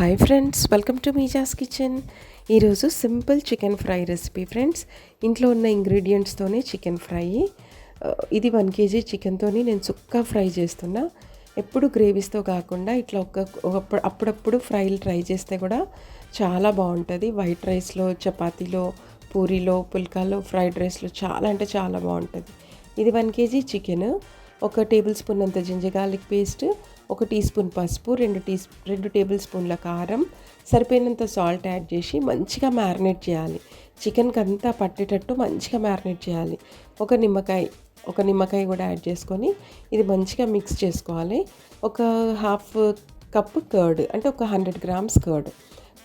Hi friends welcome to మీజాస్ kitchen ఈరోజు simple chicken fry recipe friends ఇంట్లో ఉన్న ఇంగ్రీడియంట్స్తోనే చికెన్ ఫ్రై ఇది వన్ కేజీ చికెన్తోని నేను సుక్క ఫ్రై చేస్తున్నా. ఎప్పుడు గ్రేవీస్తో కాకుండా ఇట్లా ఒక అప్పుడప్పుడు ఫ్రైలు ట్రై చేస్తే కూడా చాలా బాగుంటుంది. వైట్ రైస్లో చపాతీలో పూరీలో పుల్కాలో ఫ్రైడ్ రైస్లో చాలా అంటే చాలా బాగుంటుంది. ఇది వన్ కేజీ చికెన్ ఒక టేబుల్ స్పూన్ అంత జింజర్ గార్లిక్ పేస్ట్ ఒక టీ స్పూన్ పసుపు రెండు టీ రెండు టేబుల్ స్పూన్ల కారం సరిపోయినంత సాల్ట్ యాడ్ చేసి మంచిగా మ్యారినేట్ చేయాలి. చికెన్కి అంతా పట్టేటట్టు మంచిగా మ్యారినేట్ చేయాలి. ఒక నిమ్మకాయ ఒక నిమ్మకాయ కూడా యాడ్ చేసుకొని ఇది మంచిగా మిక్స్ చేసుకోవాలి. ఒక హాఫ్ కప్ కర్డ్ అంటే ఒక హండ్రెడ్ గ్రామ్స్ కర్డ్.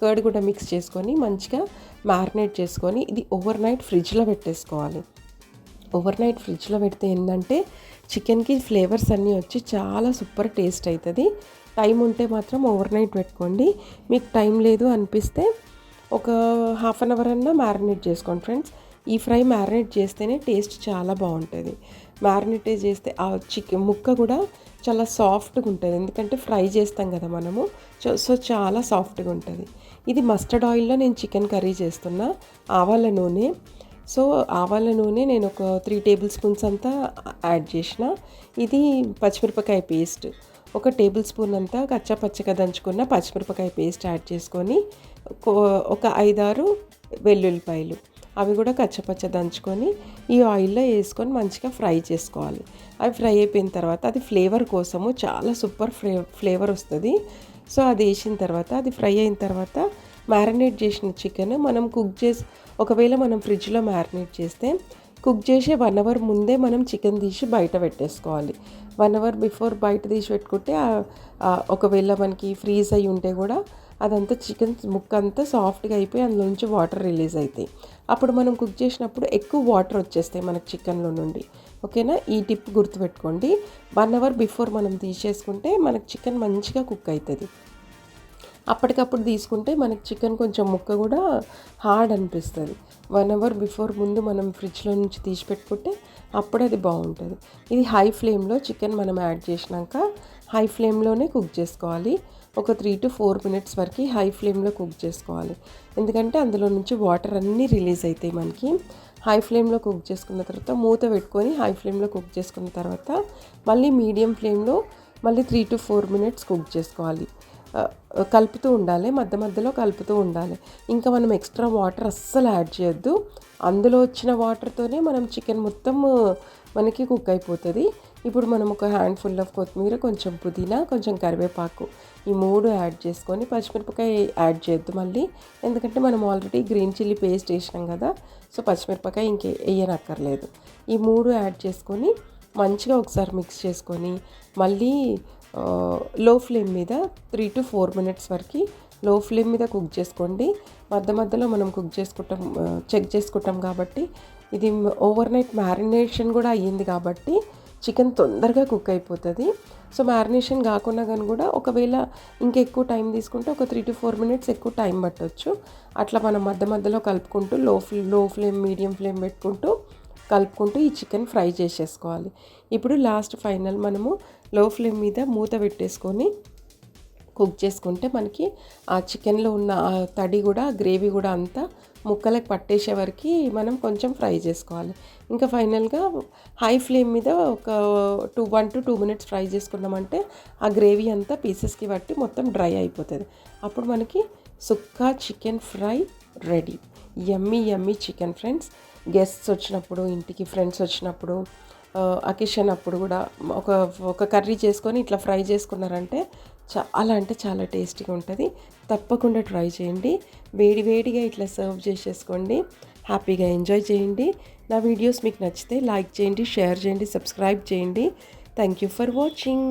కర్డ్ కూడా మిక్స్ చేసుకొని మంచిగా మ్యారినేట్ చేసుకొని ఇది ఓవర్ నైట్ ఫ్రిడ్జ్లో పెట్టేసుకోవాలి. ఓవర్ నైట్ ఫ్రిడ్జ్లో పెడితే ఏంటంటే చికెన్కి ఫ్లేవర్స్ అన్నీ వచ్చి చాలా సూపర్ టేస్ట్ అవుతుంది. టైం ఉంటే మాత్రం ఓవర్ నైట్ పెట్టుకోండి. మీకు టైం లేదు అనిపిస్తే ఒక హాఫ్ అన్ అవర్ అన్నా మ్యారినేట్ చేసుకోండి ఫ్రెండ్స్. ఈ ఫ్రై మ్యారినేట్ చేస్తేనే టేస్ట్ చాలా బాగుంటుంది. మ్యారినేట్ చేస్తే ఆ చికెన్ ముక్క కూడా చాలా సాఫ్ట్గా ఉంటుంది. ఎందుకంటే ఫ్రై చేస్తాం కదా మనము. సో- సో చాలా సాఫ్ట్గా ఉంటుంది. ఇది మస్టర్డ్ ఆయిల్లో నేను చికెన్ కర్రీ చేస్తున్నా. ఆవాల నూనె సో ఆవాల నూనె నేను ఒక త్రీ టేబుల్ స్పూన్స్ అంతా యాడ్ చేసిన. ఇది పచ్చిమిరపకాయ పేస్ట్. ఒక టేబుల్ స్పూన్ అంతా కచ్చా పచ్చగా దంచుకున్న పచ్చిమిరపకాయ పేస్ట్ యాడ్ చేసుకొని కో- ఒక ఐదారు వెల్లుల్లిపాయలు. అవి కూడా కచ్చపచ్చ దంచుకొని ఈ ఆయిల్లో వేసుకొని మంచిగా ఫ్రై చేసుకోవాలి. అవి ఫ్రై అయిపోయిన తర్వాత అది ఫ్లేవర్ కోసము చాలా సూపర్ ఫ్లే ఫ్లేవర్ వస్తుంది. సో అది వేసిన తర్వాత అది ఫ్రై అయిన తర్వాత మ్యారినేట్ చేసిన చికెన్ మనం కుక్ చేసి ఒకవేళ మనం ఫ్రిడ్జ్లో మ్యారినేట్ చేస్తే కుక్ చేసే వన్ అవర్ ముందే మనం చికెన్ తీసి బయట పెట్టేసుకోవాలి. వన్ అవర్ బిఫోర్ బయట తీసి పెట్టుకుంటే ఒకవేళ మనకి ఫ్రీజ్ అయి ఉంటే కూడా అదంతా చికెన్ ముక్క అంతా సాఫ్ట్గా అయిపోయి అందులో నుంచి వాటర్ రిలీజ్ అవుతాయి అప్పుడు మనం కుక్ చేసినప్పుడు ఎక్కువ వాటర్ వచ్చేస్తాయి మనకి చికెన్లో నుండి. ఓకేనా? ఈ టిప్ గుర్తుపెట్టుకోండి. వన్ అవర్ బిఫోర్ మనం తీసేసుకుంటే మనకి చికెన్ మంచిగా కుక్ అవుతుంది. అప్పటికప్పుడు తీసుకుంటే మనకి చికెన్ కొంచెం ముక్క కూడా హార్డ్ అనిపిస్తుంది. వన్ అవర్ బిఫోర్ ముందు మనం ఫ్రిడ్జ్లో నుంచి తీసి పెట్టుకుంటే అప్పుడే అది బాగుంటుంది. ఇది హై ఫ్లేమ్లో చికెన్ మనం యాడ్ చేసినాక హై ఫ్లేమ్లోనే కుక్ చేసుకోవాలి. ఒక త్రీ టు ఫోర్ మినిట్స్ వరకు హై ఫ్లేమ్లో కుక్ చేసుకోవాలి. ఎందుకంటే అందులో నుంచి వాటర్ అన్నీ రిలీజ్ అవుతాయి మనకి. హై ఫ్లేమ్లో కుక్ చేసుకున్న తర్వాత మూత పెట్టుకొని హై ఫ్లేమ్లో కుక్ చేసుకున్న తర్వాత మళ్ళీ మీడియం ఫ్లేమ్లో మళ్ళీ three to four minutes cook చేసుకోవాలి. కలుపుతూ ఉండాలి మధ్య మధ్యలో కలుపుతూ ఉండాలి. ఇంకా మనం ఎక్స్ట్రా వాటర్ అస్సలు యాడ్ చేయొద్దు. అందులో వచ్చిన వాటర్తోనే మనం చికెన్ మొత్తం మనకి కుక్ అయిపోతుంది. ఇప్పుడు మనం ఒక హ్యాండ్ ఫుల్ ఆఫ్ కొత్తిమీర కొంచెం పుదీనా కొంచెం కరివేపాకు ఈ మూడు యాడ్ చేసుకొని పచ్చిమిరపకాయ యాడ్ చేయొద్దు మళ్ళీ. ఎందుకంటే మనం ఆల్రెడీ గ్రీన్ చిల్లీ పేస్ట్ వేసినాం కదా సో పచ్చిమిరపకాయ ఇంకే వేయనక్కర్లేదు. ఈ మూడు యాడ్ చేసుకొని మంచిగా ఒకసారి మిక్స్ చేసుకొని మళ్ళీ లో ఫ్లేమ్ మీద త్రీ టు ఫోర్ మినిట్స్ వరకు లో ఫ్లేమ్ మీద కుక్ చేసుకోండి. మధ్య మధ్యలో మనం కుక్ చేసుకుంటాం చెక్ చేసుకుంటాం కాబట్టి ఇది ఓవర్ నైట్ మ్యారినేషన్ కూడా అయ్యింది కాబట్టి చికెన్ తొందరగా కుక్ అయిపోతుంది. సో మ్యారినేషన్ కాకుండా కానీ కూడా ఒకవేళ ఇంకా ఎక్కువ టైం తీసుకుంటే ఒక త్రీ టు ఫోర్ మినిట్స్ ఎక్కువ టైం పట్టవచ్చు అట్లా మనం మధ్య మధ్యలో కలుపుకుంటూ లో ఫ్లే లో ఫ్లేమ్ మీడియం ఫ్లేమ్ పెట్టుకుంటూ కలుపుకుంటూ ఈ చికెన్ ఫ్రై చేసేసుకోవాలి. ఇప్పుడు లాస్ట్ ఫైనల్ మనము లో ఫ్లేమ్ మీద మూత పెట్టేసుకొని కుక్ చేసుకుంటే మనకి ఆ చికెన్లో ఉన్న ఆ తడి కూడా గ్రేవీ కూడా అంతా ముక్కలకు పట్టేసే వరకు మనం కొంచెం ఫ్రై చేసుకోవాలి. ఇంకా ఫైనల్గా హై ఫ్లేమ్ మీద ఒక two one to two minutes fry చేసుకున్నామంటే ఆ గ్రేవీ అంతా పీసెస్కి పట్టి మొత్తం డ్రై అయిపోతుంది. అప్పుడు మనకి sukka chicken fry ready. Yummy yummy chicken friends. Guests వచ్చినప్పుడు ఇంటికి ఫ్రెండ్స్ వచ్చినప్పుడు అకేషన్ అప్పుడు కూడా ఒక ఒక కర్రీ చేసుకొని ఇట్లా ఫ్రై చేసుకున్నారంటే చాలా అంటే చాలా టేస్టీగా ఉంటుంది. తప్పకుండా ట్రై చేయండి. వేడి వేడిగా ఇట్లా సర్వ్ చేసేసుకోండి. హ్యాపీగా ఎంజాయ్ చేయండి. నా వీడియోస్ మీకు నచ్చితే లైక్ చేయండి షేర్ చేయండి సబ్స్క్రైబ్ చేయండి. Thank you for watching